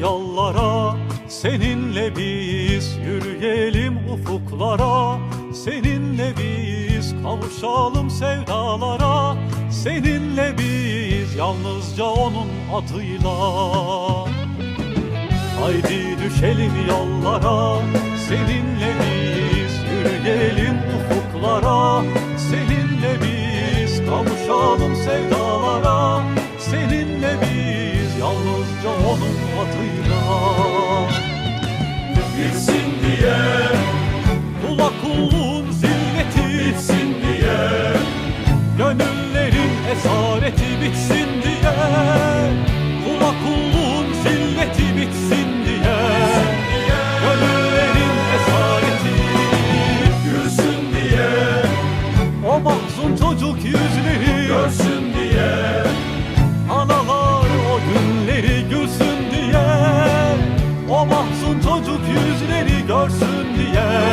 yollara Seninle biz yürüyelim ufuklara. Seninle biz kavuşalım sevdalara. Seninle biz yalnızca onun adıyla. Haydi düşelim yollara Seninle biz yürüyelim ufuklara. Seninle biz kavuşalım sevdalara onun adıyla. Bitsin diye, Kula kulluğun zilleti bitsin diye, Gönüllerin esareti bitsin diye. Kula kulluğun zilleti bitsin diye. Gönüllerin esareti. Gülsün diye, O mahzun çocuk yüzleri. Görsün görsün diye